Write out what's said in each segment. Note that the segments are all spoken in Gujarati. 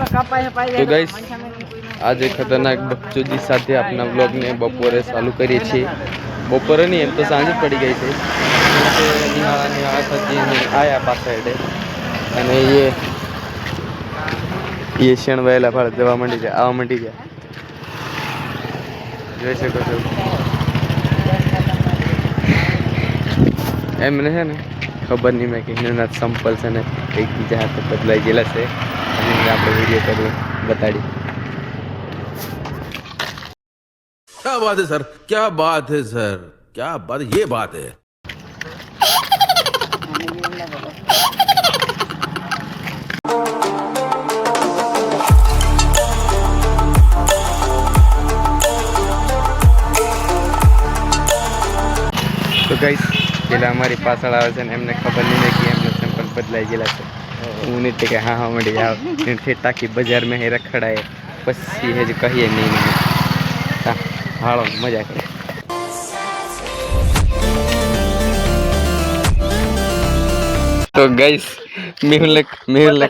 તો ગાઈસ આજે ખતરનાક બકચોદી સાથે આપણા બ્લોગને બપોરે ચાલુ કરીએ છીએ. બપોરે નહીં, એમ તો સાંજ પડી ગઈ છે. નિહાળા નિહાળા આયા પાછા એટલે અને એ એ શણ વહેલા ફાળે જવા માંડી જાય આવવા માંડી જાય જોઈ શકો છો. એમને છે ને ખબર નહીં મેં કે એના સંપલ છે ને એકબીજા હાથે બદલાઈ ગયેલા છે અને એને આપણે વિડીયો કરવું બતાડી क्या बात है सर क्या बात है सर क्या बात ये बात है તો ગઈશ પેલા અમારી પાછળ આવે છે ને એમને ખબર નહીં ને કે એમનો સેમ્પલ બદલાઈ ગયેલા છે હું નહીં કે હા હા મળી આવ એથી ટાંકી બજારમાં હે રખડાય પછી હજી કહીએ નહીં મને હા હાલો મજા કરે तो गाइस मेहुल मेहुल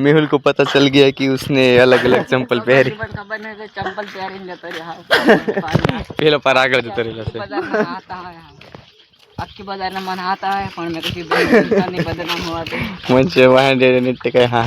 मेहुल को पता चल गया कि उसने अलग अलग चंपल पहरी ખબર નહીં કે ચંપલ પહેરીને જતો अक्की बजाना मन आता है पण मैं कशी नाही बदनाम तो मुझे वहाँ डेरे नित्य काय हा